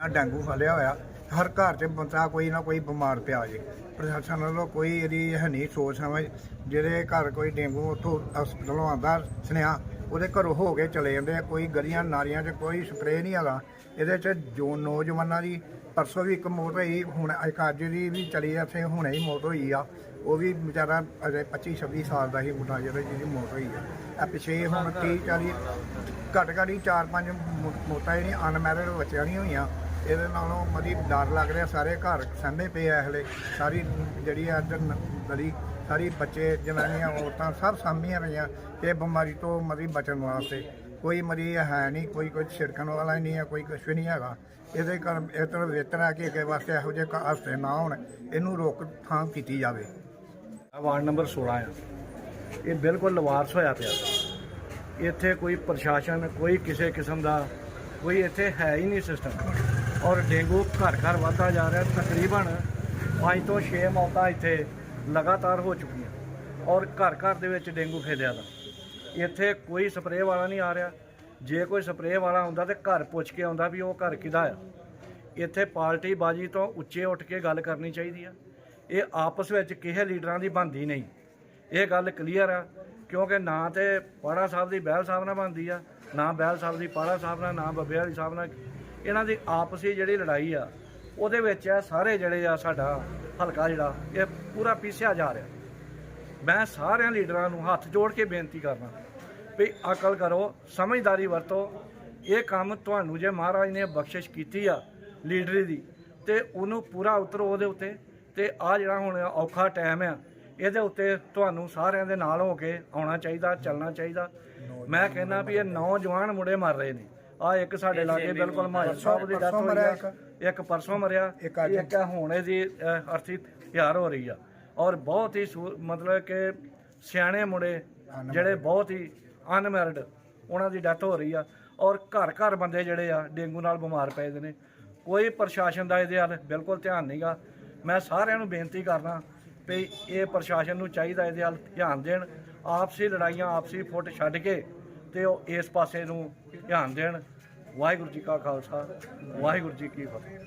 ਆ ਡੇਂਗੂ ਫੈਲਿਆ ਹੋਇਆ, ਹਰ ਘਰ 'ਚ ਬੰਦਾ ਕੋਈ ਨਾ ਕੋਈ ਬਿਮਾਰ ਪਿਆ ਜੇ। ਪ੍ਰਸ਼ਾਸਨ ਵੱਲੋਂ ਕੋਈ ਇਹਦੀ ਹੈ ਨਹੀਂ ਸੋਚ ਸਮਝ, ਜਿਹੜੇ ਘਰ ਕੋਈ ਡੇਂਗੂ ਉੱਥੋਂ ਹਸਪਤਾਲੋਂ ਆਉਂਦਾ ਸੁਨੇਹਾ, ਉਹਦੇ ਘਰੋਂ ਹੋ ਕੇ ਚਲੇ ਜਾਂਦੇ ਆ, ਕੋਈ ਗਲੀਆਂ ਨਾਰੀਆਂ 'ਚ ਕੋਈ ਸਪਰੇਅ ਨਹੀਂ ਹੈਗਾ। ਇਹਦੇ 'ਚ ਜੋ ਨੌਜਵਾਨਾਂ ਦੀ ਪਰਸੋਂ ਵੀ ਇੱਕ ਮੌਤ ਹੋਈ, ਹੁਣ ਇੱਕ ਅੱਜ ਦੀ ਵੀ ਚਲੀ ਇੱਥੇ ਹੁਣੇ ਹੀ ਮੌਤ ਹੋਈ ਆ। ਉਹ ਵੀ ਵਿਚਾਰਾ ਅਜੇ 25 26 ਸਾਲ ਦਾ ਹੀ ਮੁੰਡਾ ਜਿਹੜਾ ਜਿਹਦੀ ਮੌਤ ਹੋਈ ਆ। ਆ ਪਿਛੇ ਹੁਣ 30 40 ਘੱਟ ਘੱਟ ਹੀ 4-5 ਮੌਤਾਂ ਜਿਹੜੀਆਂ ਅਨਮੈਰਿਡ ਬੱਚਿਆਂ ਦੀਆਂ ਹੋਈਆਂ। ਇਹਦੇ ਨਾਲੋਂ ਮਰੀ ਡਰ ਲੱਗ ਰਿਹਾ, ਸਾਰੇ ਘਰ ਸੰਭੇ ਪਏ ਆ ਹਲੇ ਸਾਰੀ ਜਿਹੜੀ ਆ ਇੱਧਰ ਨ- ਗਲੀ, ਸਾਰੀ ਬੱਚੇ ਜਨਾਨੀਆਂ ਔਰਤਾਂ ਸਭ ਸਾਂਭੀਆਂ ਪਈਆਂ। ਇਹ ਬਿਮਾਰੀ ਤੋਂ ਮਰੀ ਬਚਣ ਵਾਸਤੇ। ਕੋਈ ਮਰੀ ਹੈ ਨਹੀਂ, ਕੋਈ ਕੁਝ ਛਿੜਕਣ ਵਾਲਾ ਹੀ ਨਹੀਂ ਹੈ ਕੋਈ ਕੁਝ ਵੀ ਨਹੀਂ ਹੈਗਾ। ਇਹਦੇ ਕਾਰਨ ਇਹ ਤਰ੍ਹਾਂ ਬਿਹਤਰ ਹੈ ਕਿ ਅੱਗੇ ਵਾਸਤੇ ਇਹੋ ਜਿਹੇ ਕ- ਨਾ ਹੋਣ। ਇਹਨੂੰ ਰੋਕਥਾਮ ਕੀਤੀ ਜਾਵੇ। ਵਾਰਡ ਨੰਬਰ 16 ਆ। ਇਹ ਬਿਲਕੁਲ ਲਵਾਰਸ ਹੋਇਆ ਪਿਆ। ਇੱਥੇ ਕੋਈ ਪ੍ਰਸ਼ਾਸਨ, ਕੋਈ ਕਿਸੇ ਕਿਸਮ ਦਾ, ਕੋਈ ਇੱਥੇ ਹੈ ਹੀ ਨਹੀਂ ਸਿਸਟਮ ਔਰ ਡੇਂਗੂ ਘਰ ਘਰ ਵੱਧਦਾ ਜਾ ਰਿਹਾ, ਤਕਰੀਬਨ 5 ਤੋਂ 6 ਮੌਤਾਂ ਇੱਥੇ ਲਗਾਤਾਰ ਹੋ ਚੁੱਕੀਆਂ। ਔਰ ਘਰ ਘਰ ਦੇ ਵਿੱਚ ਡੇਂਗੂ ਫੈਲਿਆ ਦਾ। ਇੱਥੇ ਕੋਈ ਸਪਰੇਅ ਵਾਲਾ ਨਹੀਂ ਆ ਰਿਹਾ। ਜੇ ਕੋਈ ਸਪਰੇਅ ਵਾਲਾ ਆਉਂਦਾ ਤੇ ਘਰ ਪੁੱਛ ਕੇ ਆਉਂਦਾ ਵੀ ਉਹ ਘਰ ਕਿਹਦਾ ਆ। ਇੱਥੇ ਪਾਰਟੀ ਬਾਜੀ ਤੋਂ ਉੱਚੇ ਉੱਠ ਕੇ ਗੱਲ ਕਰਨੀ ਚਾਹੀਦੀ ਆ। ਇਹ ਆਪਸ ਵਿੱਚ ਕਿਸੇ ਲੀਡਰਾਂ ਦੀ ਬਣਦੀ ਨਹੀਂ। ਇਹ ਗੱਲ ਕਲੀਅਰ ਆ, ਕਿਉਂਕਿ ਨਾ ਤੇ ਪਾੜਾ ਸਾਹਿਬ ਦੀ ਬਹਿਲ ਸਾਹਿਬ ਨਾਲ ਬਣਦੀ ਆ, ਨਾ ਬਹਿਲ ਸਾਹਿਬ ਦੀ ਪਾੜਾ ਸਾਹਿਬ ਨਾਲ, ਨਾ ਬੱਬੇ ਵਾਲੀ ਸਾਹਿਬ ਨਾਲ ਇਹਨਾਂ ਦੀ ਆਪਸੀ ਜਿਹੜੀ ਲੜਾਈ ਆ, ਉਹਦੇ ਵਿੱਚ ਆ ਸਾਰੇ ਜਿਹੜੇ ਆ ਸਾਡਾ ਹਲਕਾ ਜਿਹੜਾ, ਇਹ ਪੂਰਾ ਪੀਸਿਆ ਜਾ ਰਿਹਾ। ਮੈਂ ਸਾਰਿਆਂ ਲੀਡਰਾਂ ਨੂੰ ਹੱਥ ਜੋੜ ਕੇ ਬੇਨਤੀ ਕਰਨਾ ਵੀ ਅਕਲ ਕਰੋ, ਸਮਝਦਾਰੀ ਵਰਤੋ। ਇਹ ਕੰਮ ਤੁਹਾਨੂੰ ਜੇ ਮਹਾਰਾਜ ਨੇ ਬਖਸ਼ਿਸ਼ ਕੀਤੀ ਆ ਲੀਡਰੀ ਦੀ, ਤੇ ਉਹਨੂੰ ਪੂਰਾ ਉਤਰੋ ਉਹਦੇ ਉੱਤੇ। ਤੇ ਆ ਜਿਹੜਾ ਹੁਣ ਔਖਾ ਟਾਈਮ ਆ, ਇਹਦੇ ਉੱਤੇ ਤੁਹਾਨੂੰ ਸਾਰਿਆਂ ਦੇ ਨਾਲ ਹੋ ਕੇ ਆਉਣਾ ਚਾਹੀਦਾ, ਚੱਲਣਾ ਚਾਹੀਦਾ। ਮੈਂ ਕਹਿੰਦਾ ਵੀ ਇਹ ਨੌਜਵਾਨ ਮੁੰਡੇ ਮਰ ਰਹੇ ਨੇ। ਆ ਇੱਕ ਸਾਡੇ ਲਾਗੇ ਬਿਲਕੁਲ ਮਾਜਰ ਸਾਹਿਬ ਦੀ ਡੈਥ ਹੋਈ ਆ। ਇੱਕ। ਪਰਸੋਂ ਮਰਿਆ। ਇੱਕ। ਇੱਕ ਹੁਣ ਇਹਦੀ ਅਹ, ਅਰਥੀ ਤਿਆਰ ਹੋ ਰਹੀ ਆ। ਔਰ ਬਹੁਤ ਹੀ ਮਤਲਬ ਕਿ ਸਿਆਣੇ ਮੁੰਡੇ ਜਿਹੜੇ ਬਹੁਤ ਹੀ ਅਨਮੈਰਿਡ ਉਹਨਾਂ ਦੀ ਡੈਥ ਹੋ ਰਹੀ ਆ। ਔਰ ਘਰ ਘਰ ਬੰਦੇ ਜਿਹੜੇ ਆ ਡੇਂਗੂ ਨਾਲ ਬਿਮਾਰ ਪਏ ਦੇ ਨੇ। ਕੋਈ ਪ੍ਰਸ਼ਾਸਨ ਦਾ ਇਹਦੇ ਵੱਲ ਬਿਲਕੁਲ ਧਿਆਨ ਨਹੀਂਗਾ ਮੈਂ ਸਾਰਿਆਂ ਨੂੰ ਬੇਨਤੀ ਕਰਦਾ ਵੀ ਇਹ ਪ੍ਰਸ਼ਾਸਨ ਨੂੰ ਚਾਹੀਦਾ ਇਹਦੇ ਵੱਲ ਧਿਆਨ ਦੇਣ। ਆਪਸੀ ਲੜਾਈਆਂ ਆਪਸੀ ਫੁੱਟ ਛੱਡ ਕੇ ਤੇ ਉਹ ਇਸ ਪਾਸੇ ਨੂੰ ਧਿਆਨ ਦੇਣ। ਵਾਹਿਗੁਰੂ ਜੀ ਕਾ ਖਾਲਸਾ, ਵਾਹਿਗੁਰੂ ਜੀ ਕੀ ਫਤਿਹ।